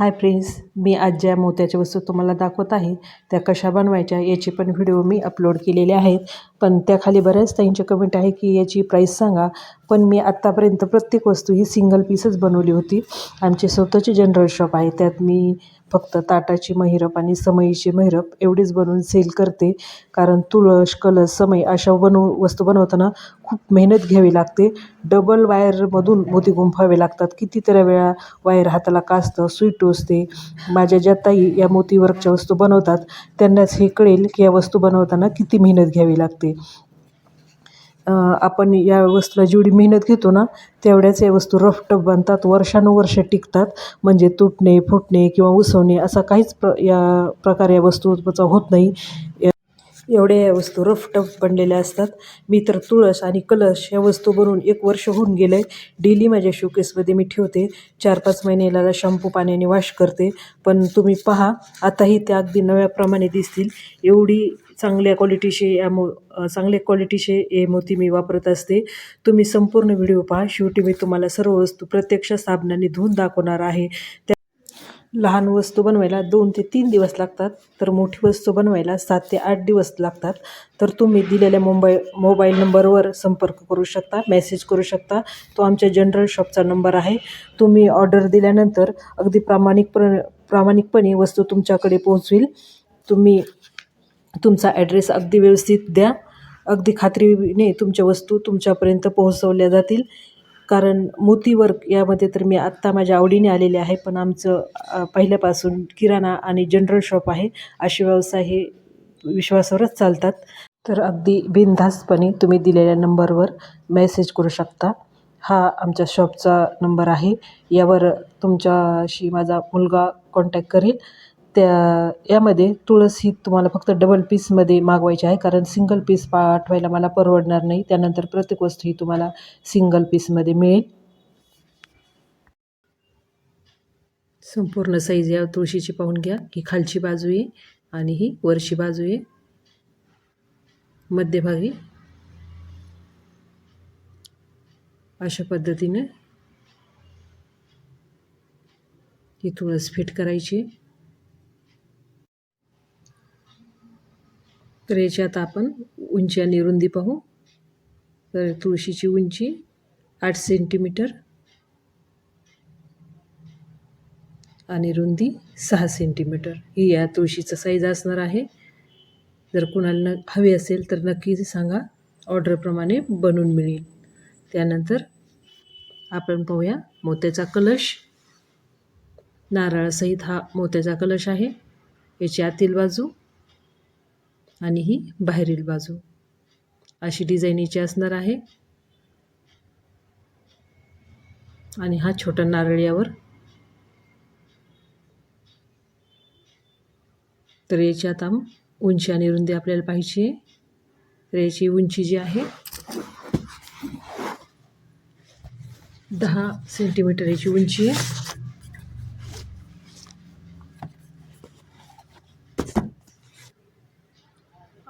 Hi friends मी आज ज्या मोत्याच्या वस्तू तुम्हाला दाखवत आहे त्या कशा बनवायच्या याची पण व्हिडिओ मी अपलोड केलेले आहेत. पण त्याखाली बऱ्याच ताईंचे कमेंट आहे की याची प्राईस सांगा. पण मी आत्तापर्यंत प्रत्येक वस्तू ही सिंगल पीसच बनवली होती. आमचे स्वतःचे जनरल शॉप आहे. त्यात मी फक्त ताटाची महिरप आणि समईची महिरप एवढीच बनवून सेल करते. कारण तुळस कलश समई अशा बनवू वस्तू बनवताना खूप मेहनत घ्यावी लागते. डबल वायरमधून मोती गुंफावे लागतात. कितीतरी वेळा वायर हाताला काचतं सुई टोचते माझ्या ज्या ताई या मोतीवर्कच्या वस्तू बनवतात त्यांनाच हे कळेल की या वस्तू बनवताना किती मेहनत घ्यावी लागते. आपण या वस्तूला जेवढी मेहनत घेतो ना तेवढ्याच या वस्तू रफटफ बनतात वर्षानुवर्ष टिकतात. म्हणजे तुटणे फुटणे किंवा उसवणे असा काहीच प्र या प्रकार या वस्तूचा होत नाही. एवढ्या या वस्तू रफटफ बनलेल्या असतात. मी तर तुळस आणि कलश या वस्तू बनवून एक वर्ष होऊन गेलं आहे डेली माझ्या शोकेसमध्ये मी ठेवते. चार पाच महिन्याला शॅम्पू पाण्याने वॉश करते. पण तुम्ही पहा आताही त्या अगदी नव्याप्रमाणे दिसतील. एवढी चांगल्या क्वालिटीचे या मो चांगल्या क्वालिटीचे हे मोती मी वापरत असते. तुम्ही संपूर्ण व्हिडिओ पहा. शेवटी मी तुम्हाला सर्व वस्तू प्रत्यक्ष साबणाने धुवून दाखवणार आहे. त्या लहान वस्तू बनवायला दोन ते तीन दिवस लागतात तर मोठी वस्तू बनवायला सात ते आठ दिवस लागतात. तर तुम्ही दिलेल्या मोबाईल मोबाईल नंबरवर संपर्क करू शकता मेसेज करू शकता. तो आमच्या जनरल शॉपचा नंबर आहे. तुम्ही ऑर्डर दिल्यानंतर अगदी प्रामाणिकप्र प्रामाणिकपणे वस्तू तुमच्याकडे पोहोचवील तुम्ही तुमचा ॲड्रेस अगदी व्यवस्थित द्या. अगदी खात्रीने तुमच्या वस्तू तुमच्यापर्यंत पोहोचवल्या जातील. कारण मोतीवर्क यामध्ये तर मी आत्ता माझ्या आवडीने आलेले आहे पण आमचं पहिल्यापासून किराणा आणि जनरल शॉप आहे. असे व्यवसाय हे विश्वासावरच चालतात. तर अगदी बिनधास्तपणे तुम्ही दिलेल्या नंबरवर मेसेज करू शकता. हा आमच्या शॉपचा नंबर आहे. यावर तुमच्याशी माझा मुलगा कॉन्टॅक्ट करेल. त्या यामध्ये तुळस ही तुम्हाला फक्त डबल पीसमध्ये मागवायची आहे. कारण सिंगल पीस पाठवायला मला परवडणार नाही. त्यानंतर प्रत्येक वस्तू ही तुम्हाला सिंगल पीसमध्ये मिळेल. संपूर्ण साईज या तुळशीची पाहून घ्या. ही खालची बाजू आहे आणि ही वरची बाजू आहे. मध्यभागी. अशा पद्धतीने ही तुळस फिट करायची तर याच्यात आपण उंची आणि रुंदी पाहू. तर तुळशीची उंची आठ सेंटीमीटर आणि रुंदी सहा सेंटीमीटर. ही या तुळशीचं साईज असणार आहे. जर कुणाला न हवी असेल तर नक्की सांगा. ऑर्डरप्रमाणे बनवून मिळेल. त्यानंतर आपण पाहूया मोत्याचा कलश. नारळासहित हा मोत्याचा कलश आहे. याची आतील बाजू आणि ही बाहेरील बाजू. अशी डिझाईनीची असणार आहे. आणि हा छोटा नारळ यावर तर याची आता उंची आणि रुंदी आपल्याला पाहिजे. आहे तर याची उंची जी आहे दहा सेंटीमीटर याची उंची आहे.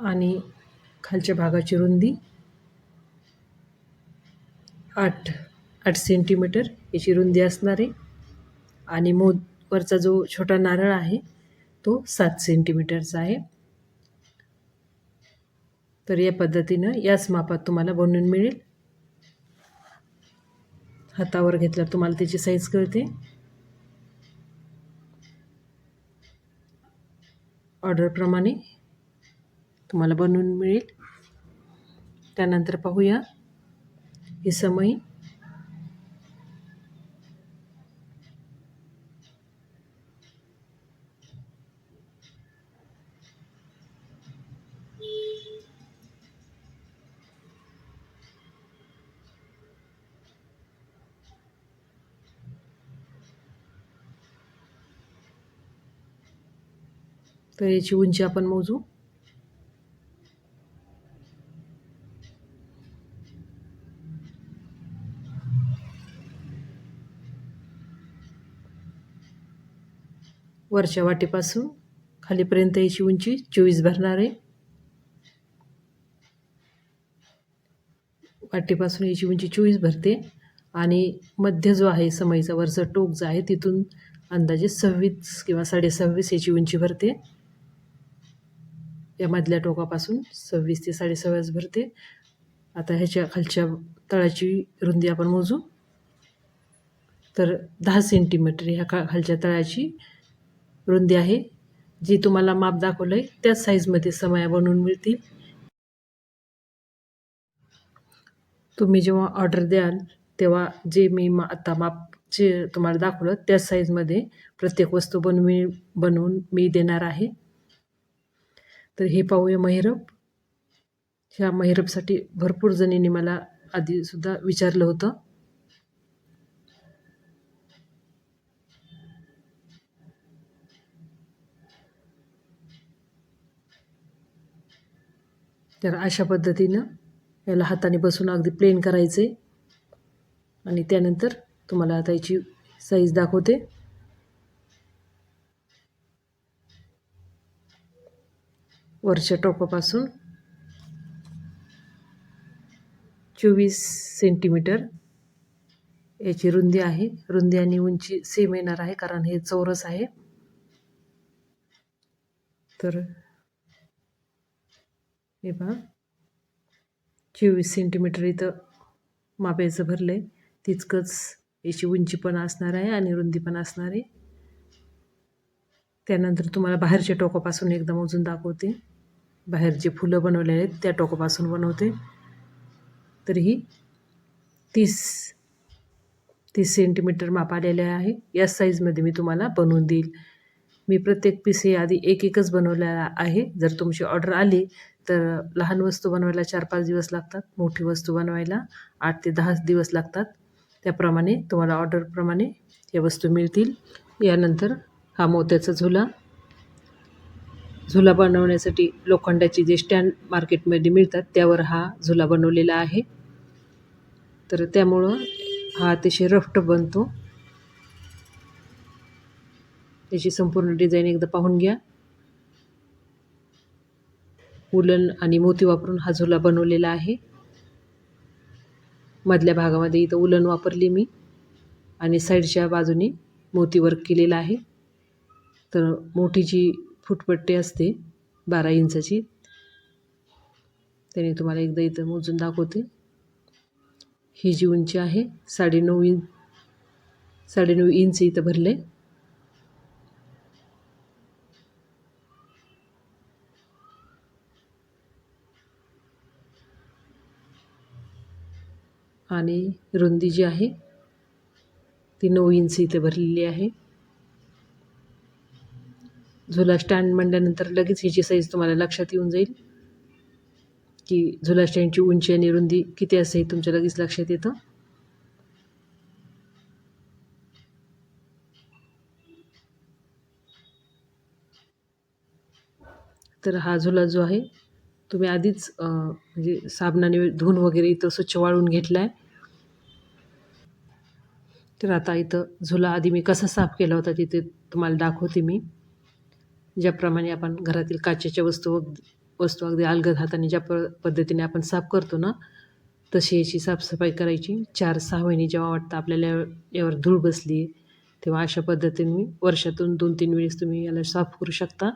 आणि खालच्या भागाची रुंदी आठ आठ सेंटीमीटर याची रुंदी असणार आहे. आणि मो वरचा जो छोटा नारळ आहे तो सात सेंटीमीटरचा आहे. तर या पद्धतीनं याच मापात तुम्हाला बनवून मिळेल. हातावर घेतल्यावर तुम्हाला त्याची साईज कळते. ऑर्डरप्रमाणे तुम्हाला बनवून मिळेल. त्यानंतर पाहूया. ही समई. तर याची उंची आपण मोजू. वरच्या वाटेपासून खालीपर्यंत याची उंची चोवीस भरणार आहे. वाटेपासून याची उंची चोवीस भरते. आणि मध्य जो आहे समईचा वरचा टोक जो आहे तिथून अंदाजे सव्वीस किंवा साडेसव्वीस याची उंची भरते. या मधल्या टोकापासून सव्वीस ते साडेसव्वीस भरते. आता ह्याच्या खालच्या तळाची रुंदी आपण मोजू. तर दहा सेंटीमीटर ह्या खा खालच्या तळाची रुंदी आहे जी तुम्हाला माप दाखवलं आहे त्याच साईजमध्ये समया बनवून मिळतील. तुम्ही जेव्हा ऑर्डर द्याल तेव्हा जे मी मा आता माप जे तुम्हाला दाखवलं त्याच साईजमध्ये प्रत्येक वस्तू बनवी बनवून मी देणार आहे. तर हे पाहूया महिरप. ह्या महिरपसाठी भरपूर जणींनी मला आधीसुद्धा विचारलं होतं. तर अशा पद्धतीनं याला हाताने बसून अगदी प्लेन करायचे आणि त्यानंतर तुम्हाला आता याची साईज दाखवते. वरच्या टोपापासून चोवीस सेंटीमीटर याची रुंदी आहे. रुंदी आणि उंची सेम येणार आहे कारण हे चौरस आहे. तर हे पहा. चोवीस सेंटीमीटर इथं मापायचं भरलं आहे तितकंच याची उंची पण असणार आहे आणि रुंदी पण असणार आहे. त्यानंतर तुम्हाला बाहेरच्या टोकापासून एकदम अजून दाखवते. बाहेर जे फुलं बनवलेले आहेत त्या टोकापासून बनवते. तर ही तीस तीस सेंटीमीटर माप आलेले आहे. या साईजमध्ये मी तुम्हाला बनवून देईल. मी प्रत्येक पीस हे आधी एक एकच बनवलेला आहे. जर तुमची ऑर्डर आली तर लहान वस्तू बनवायला चार पाच दिवस लागतात मोठी वस्तू बनवायला आठ ते दहा दिवस लागतात. त्याप्रमाणे तुम्हाला ऑर्डरप्रमाणे या वस्तू मिळतील. यानंतर हा मोत्याचा झुला. झुला बनवण्यासाठी लोखंडाची जे स्टँड मार्केटमध्ये मिळतात त्यावर हा झुला बनवलेला आहे. तर त्यामुळं हा अतिशय रफ्ट बनतो. त्याची संपूर्ण डिझाईन एकदा पाहून घ्या. वुलन आणि मोती वापरून हा झुला बनवलेला आहे. मधल्या भागामध्ये इथं उलन वापरली मी आणि साईडच्या बाजूने मोती वर्क केलेला आहे. तर मोठी जी फुटपट्टी असते बारा इंचाची त्याने तुम्हाला एकदा इथं मोजून दाखवते. ही जी उंची आहे साडेनऊ इंच साडेनऊ इंच इथं भरले आणि रुंदी जी आहे ती नऊ इंच इथे भरलेली आहे. झुला स्टँड म्हणल्यानंतर लगेच ह्याची साईज तुम्हाला लक्षात येऊन जाईल की झुला स्टँडची उंची आणि रुंदी किती असेल तुमच्या लगेच लक्षात येतं. तर हा झुला जो आहे तुम्ही आधीच म्हणजे साबणाने धुवून वगैरे इथं स्वच्छ वाळून घेतला आहे तर आता इथं झुला आधी मी कसा साफ केला होता तिथे तुम्हाला दाखवते मी. ज्याप्रमाणे आपण घरातील काचेच्या वस्तू वस्तू अगदी अलगद हाताने ज्या प पद्धतीने आपण साफ करतो ना तशी याची साफसफाई करायची. चार सहा महिने जेव्हा वाटतं आपल्याला यावर धूळ बसली तेव्हा अशा पद्धतीने मी वर्षातून दोन तीन वेळेस तुम्ही याला साफ करू शकता.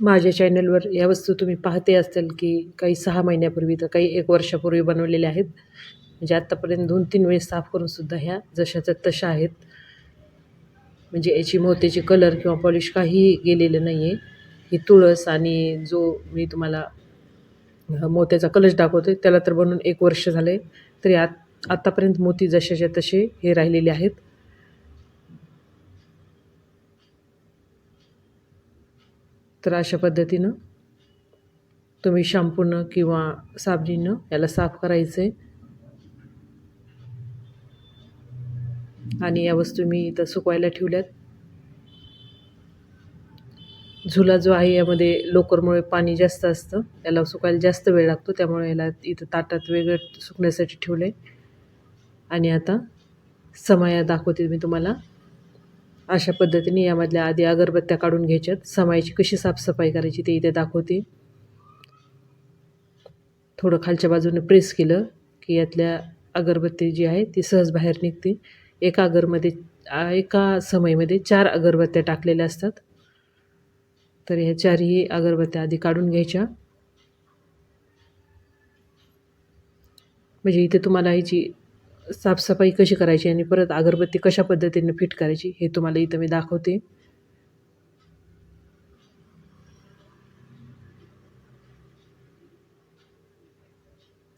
माझ्या चॅनलवर या वस्तू तुम्ही पाहते असाल की काही सहा महिन्यापूर्वी तर काही एक वर्षापूर्वी बनवलेल्या आहेत. म्हणजे आत्तापर्यंत दोन तीन वेळेस साफ करूनसुद्धा ह्या जशाच्या तशा आहेत. म्हणजे याची मोत्याची कलर किंवा पॉलिश काहीही गेलेलं नाही आहे ही तुळस आणि जो मी तुम्हाला मोत्याचा कलश दाखवते त्याला तर बनवून एक वर्ष झालं आहे तरी आत आत्तापर्यंत मोती जशाच्या तसे हे राहिलेले आहेत. तर अशा पद्धतीनं तुम्ही शॅम्पूनं किंवा साबणीनं याला साफ करायचं आहे आणि या वस्तू मी इथं सुकवायला ठेवल्यात. झुला जो आहे यामध्ये लोकरमुळे पाणी जास्त असतं. याला सुकायला जास्त वेळ लागतो त्यामुळे याला इथं ताटात वेगळं सुकण्यासाठी ठेवलं आहे आणि आता समया दाखवते मी तुम्हाला. अशा पद्धतीने यामधल्या आधी अगरबत्त्या काढून घ्यायच्यात. समायची कशी साफसफाई करायची ते इथे दाखवते. थोडं खालच्या बाजूने प्रेस केलं की यातल्या अगरबत्ती जी आहे ती सहज बाहेर निघते एका अगरमध्ये एका समयमध्ये चार अगरबत्त्या टाकलेल्या असतात. तर ह्या चारही अगरबत्त्या आधी काढून घ्यायच्या. म्हणजे इथे तुम्हाला ह्याची साफसफाई कशी करायची आणि परत अगरबत्ती कशा पद्धतीने फिट करायची हे तुम्हाला इथं मी दाखवते.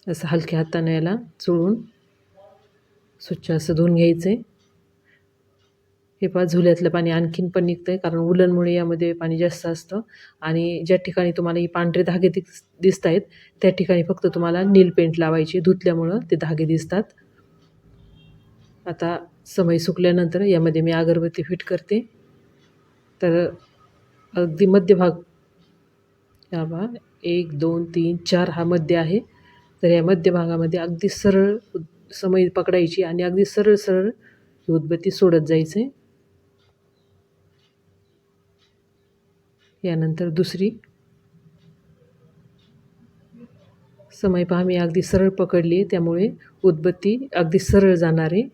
असं हलक्या हाताने याला चोळून स्वच्छ असं धुवून घ्यायचं आहे हे पहा झुल्यातलं पाणी आणखीन पण निघतं आहे कारण उलनमुळे यामध्ये पाणी जास्त असतं. आणि ज्या ठिकाणी तुम्हाला ही पांढरे धागे दिस दिसत आहेत त्या ठिकाणी फक्त तुम्हाला नील पेंट लावायची धुतल्यामुळं ते धागे दिसतात. आता समय सुकल्यानंतर यामध्ये मी अगरबत्ती फिट करते. तर अगदी मध्यभाग या बा एक दोन तीन चार हा मध्य आहे. तर या मध्यभागामध्ये अगदी सरळ समय पकडायची आणि अगदी सरळ सरळ ही उदबत्ती सोडत जायचे. यानंतर दुसरी. समय पहा मी अगदी सरळ पकडली आहे त्यामुळे उदबत्ती अगदी सरळ जाणारे आहे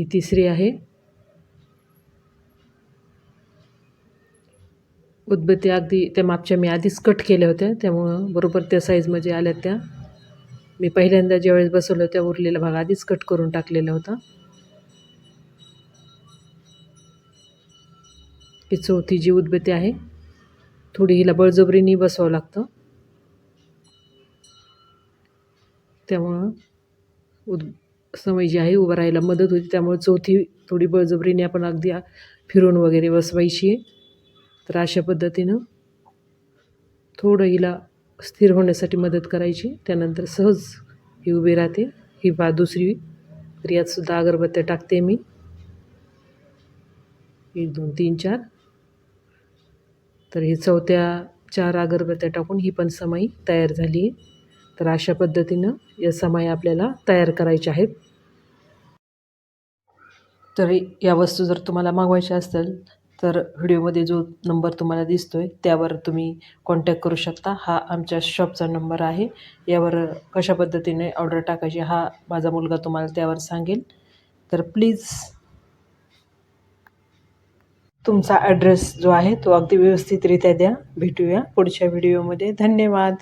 ही तिसरी आहे. उदबत्ती अगदी त्या मापच्या मी आधीच कट केल्या होत्या त्यामुळं बरोबर त्या साईजमध्ये आल्या त्या. मी पहिल्यांदा ज्यावेळेस बसवलं त्या उरलेला भाग आधीच कट करून टाकलेला होता. ही चौथी जी उदबत्ती आहे थोडी हिला बळजबरीने बसवावं लागतं. त्यामुळं उद समय जी आहे उभं राहायला मदत होती. त्यामुळे चौथी थोडी बळजबरीने आपण अगदी फिरून वगैरे बसवायची. आहे तर अशा पद्धतीनं थोडं हिला स्थिर होण्यासाठी मदत करायची. त्यानंतर सहज ही उभी राहते. ही बा दुसरी. तर यातसुद्धा अगरबत्त्या टाकते मी. एक दोन तीन चार. तर ही चौथ्या चार अगरबत्त्या टाकून ही पण समाई तयार झाली आहे. तर अशा पद्धतीनं या समाय आपल्याला तयार करायच्या आहेत. तर या वस्तू जर तुम्हाला मागवायच्या असतील तर व्हिडिओमध्ये जो नंबर तुम्हाला दिसतो आहे त्यावर तुम्ही कॉन्टॅक्ट करू शकता. हा आमच्या शॉपचा नंबर आहे. यावर कशा पद्धतीने ऑर्डर टाकायची हा माझा मुलगा तुम्हाला त्यावर सांगेल. तर प्लीज तुमचा ॲड्रेस जो आहे तो अगदी व्यवस्थितरित्या द्या. भेटूया पुढच्या व्हिडिओमध्ये धन्यवाद!